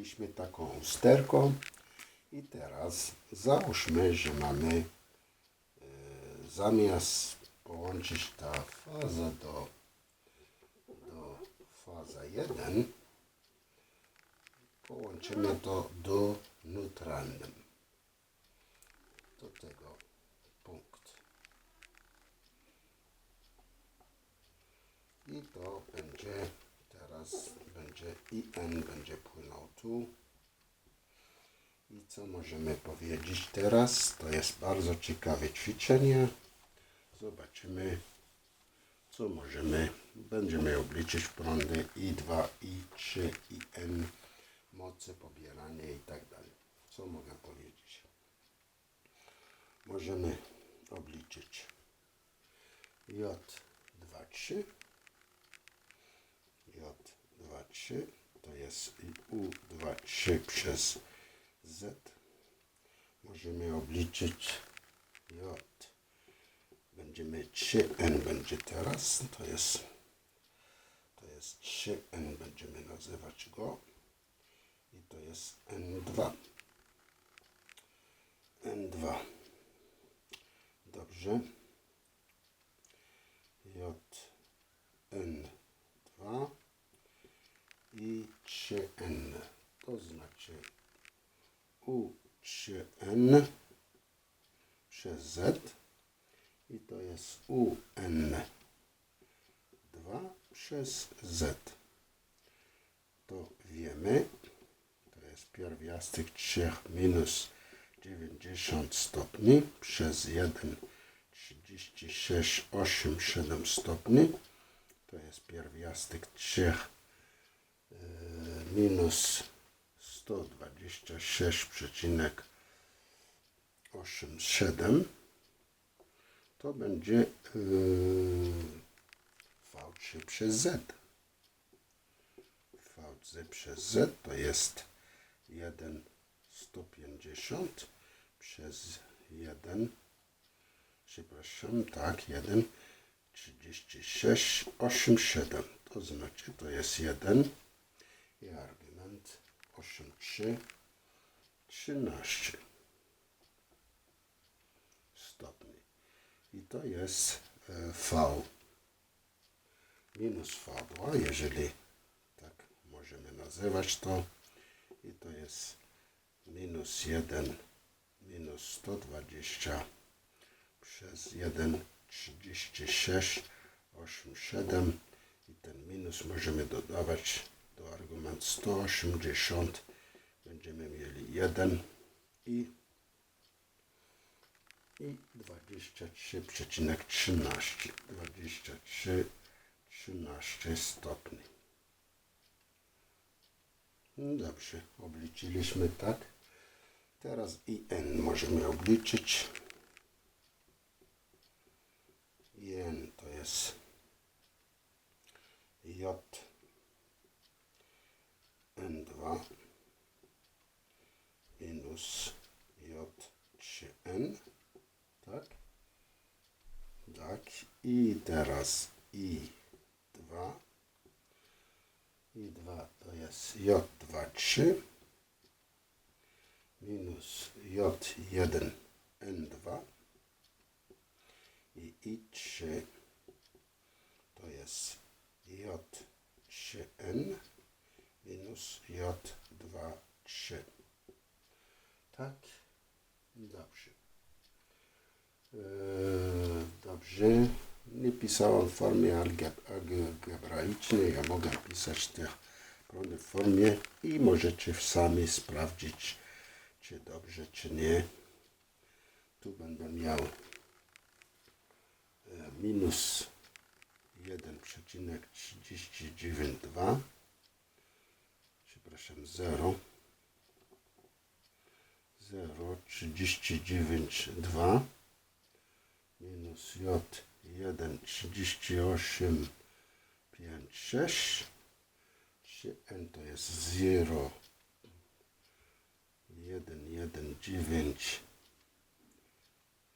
zrobiliśmy taką usterką. I teraz załóżmy, że mamy e, zamiast połączyć ta faza do, do faza 1 połączymy to do neutralnym. Do tego punkt i to będzie teraz będzie i n będzie płynął tu. I co możemy powiedzieć teraz? To jest bardzo ciekawe ćwiczenie. Zobaczymy co możemy będziemy obliczyć prądy i2 i3 i n moce pobieranie i tak dalej. Co mogę powiedzieć? Możemy obliczyć. J23 J23 to jest U23 przez Z. Możemy obliczyć J. Będziemy 3N będzie teraz to jest to jest 3N będziemy nazywać go. I to jest N2 N2 dobrze J N2 i 3N to znaczy U3N przez Z i jest UN2 przez Z to wiemy. To jest pierwiastek 3 minus 90 stopni przez 1 36 8 7 stopni. To jest pierwiastek 3 e, minus 126,87 to będzie yy, V3 przez Z. V3 przez Z to jest 1 150 przez 1 przepraszam, tak, 1 36 87 to znaczy to jest 1 i argument 8 3 13 stopni i to jest e, V. Minus V2, jeżeli tak możemy nazywać to i to jest minus 1 minus 120 przez 1 36 87 i ten minus możemy dodawać do argument 180 będziemy mieli 1 i i 23,13 23 13 stopni. No dobrze, obliczyliśmy tak. Teraz i n możemy obliczyć. I n to jest j. N2 minus j3n tak? Tak. I teraz I2. I2 to jest J23 minus J1 N2 i I3 to jest J3N minus J2 3. Tak? Dobrze. Eee, dobrze. Nie pisałem w formie algebraicznej. Ja mogę pisać w formie i możecie sami sprawdzić, czy dobrze, czy nie. Tu będę miał e, minus 1,392 przepraszam 0 0,392 minus J1 38 5 6 3N to jest 0 1 1 9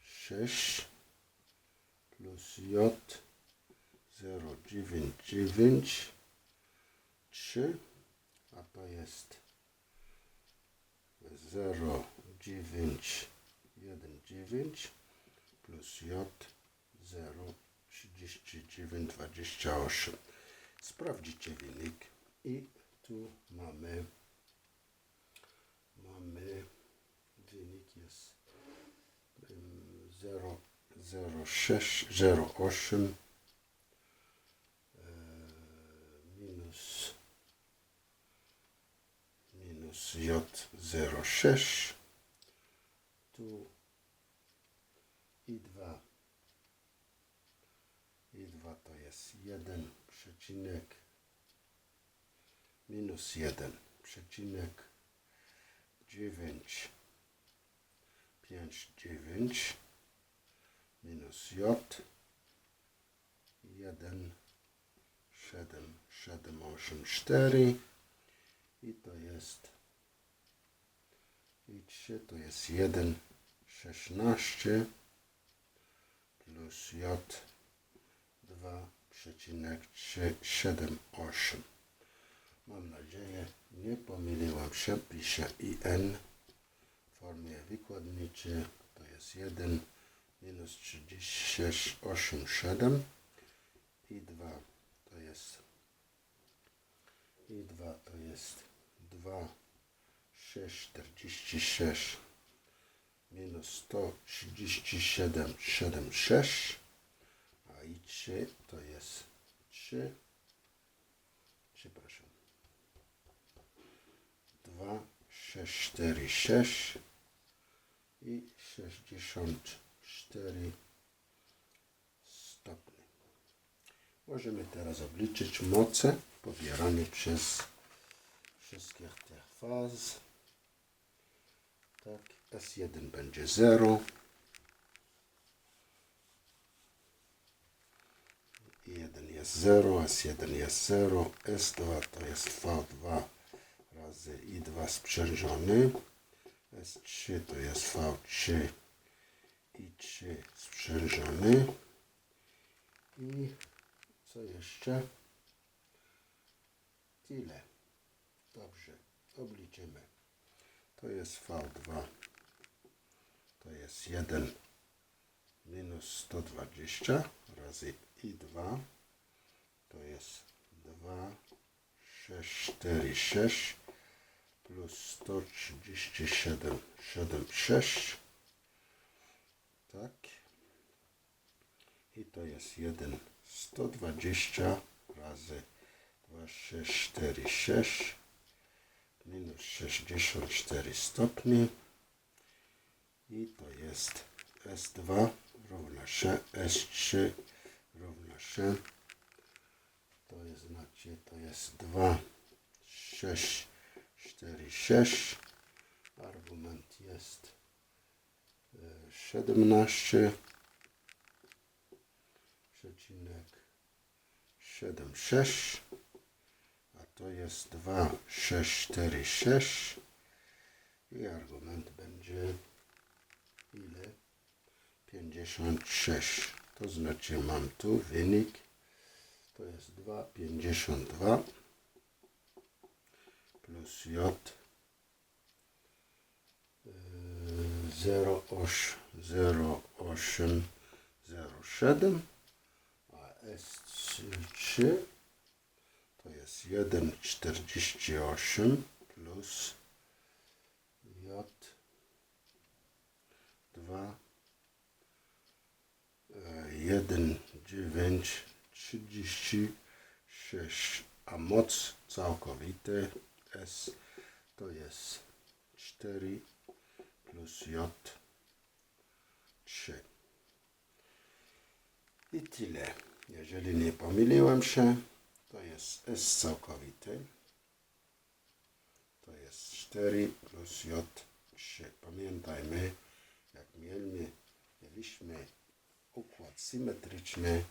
6 plus J 0 9 9 3 a to jest 0, 9, 1, 9 plus J 0, 39, 28. Sprawdzicie wynik i tu mamy mamy wynik jest ym, 0, 0, 6, 0, 8 e, minus minus J 0, 6 tu i 2 i 2 to jest 1 przecinek minus 1 przecinek 9 5 9 minus J 1 7 7 8 4 i to jest i 3 to jest 1 16 plus J 2,378. Mam nadzieję, nie pomyliłam się. Piszę IN w formie wykładniczej. To jest 1 minus 36,87 i 2 to jest i 2 to jest 2 646 minus 137 76 a i 3 to jest 3 przepraszam. 2 6 4 6 i 64 stopni możemy teraz obliczyć moce pobierane przez wszystkich tych faz. Tak S1 będzie 0 1 jest 0, S1 jest 0, S2 to jest V2 razy I2 sprzężony, S3 to jest V3 I3 sprzężony i co jeszcze? Tyle. Dobrze, obliczymy. To jest V2, to jest 1 minus 120 razy i2 to jest 2, 6, 4, 6 plus 137, 7, 6 tak. I to jest 1, 120 razy 2, 6, 4, 6 minus 64 stopni i to jest S2 równa się S3 równa się. To jest znaczy to jest 2 6 4 6 argument jest e, 17 przecinek 7 6 a to jest 2 6 4 6 i argument będzie ile? 56 to znaczy mam tu wynik. To jest 2,52 plus J y, 0,807 a S3 to jest 1,48 plus J 2 1, 9, 36, a moc całkowita S to jest 4 plus J 3. I tyle. Jeżeli nie pomyliłem się, to jest S całkowity. To jest 4 plus J 3. Pamiętajmy, jak mieliśmy układ symetryczny.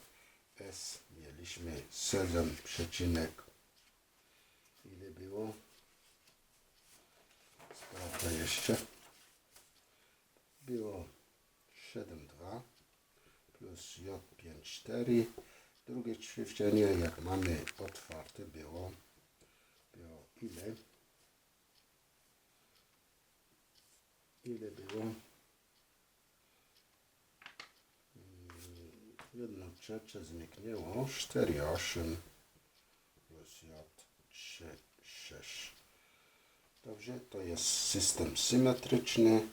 S mieliśmy 7 przecinek. Ile było? Sprawdzę jeszcze. Było 7,2 plus J5,4 drugie ćwiczenie jak mamy otwarte było było ile? Ile było? Jedno trzecie zniknęło. 4, 8 plus J 3, 6. Dobrze, to jest system symetryczny.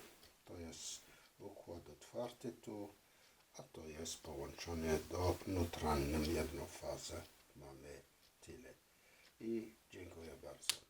To jest układ otwarty tu, a to jest połączone do neutralnym jedną fazę. Mamy tyle. I dziękuję bardzo.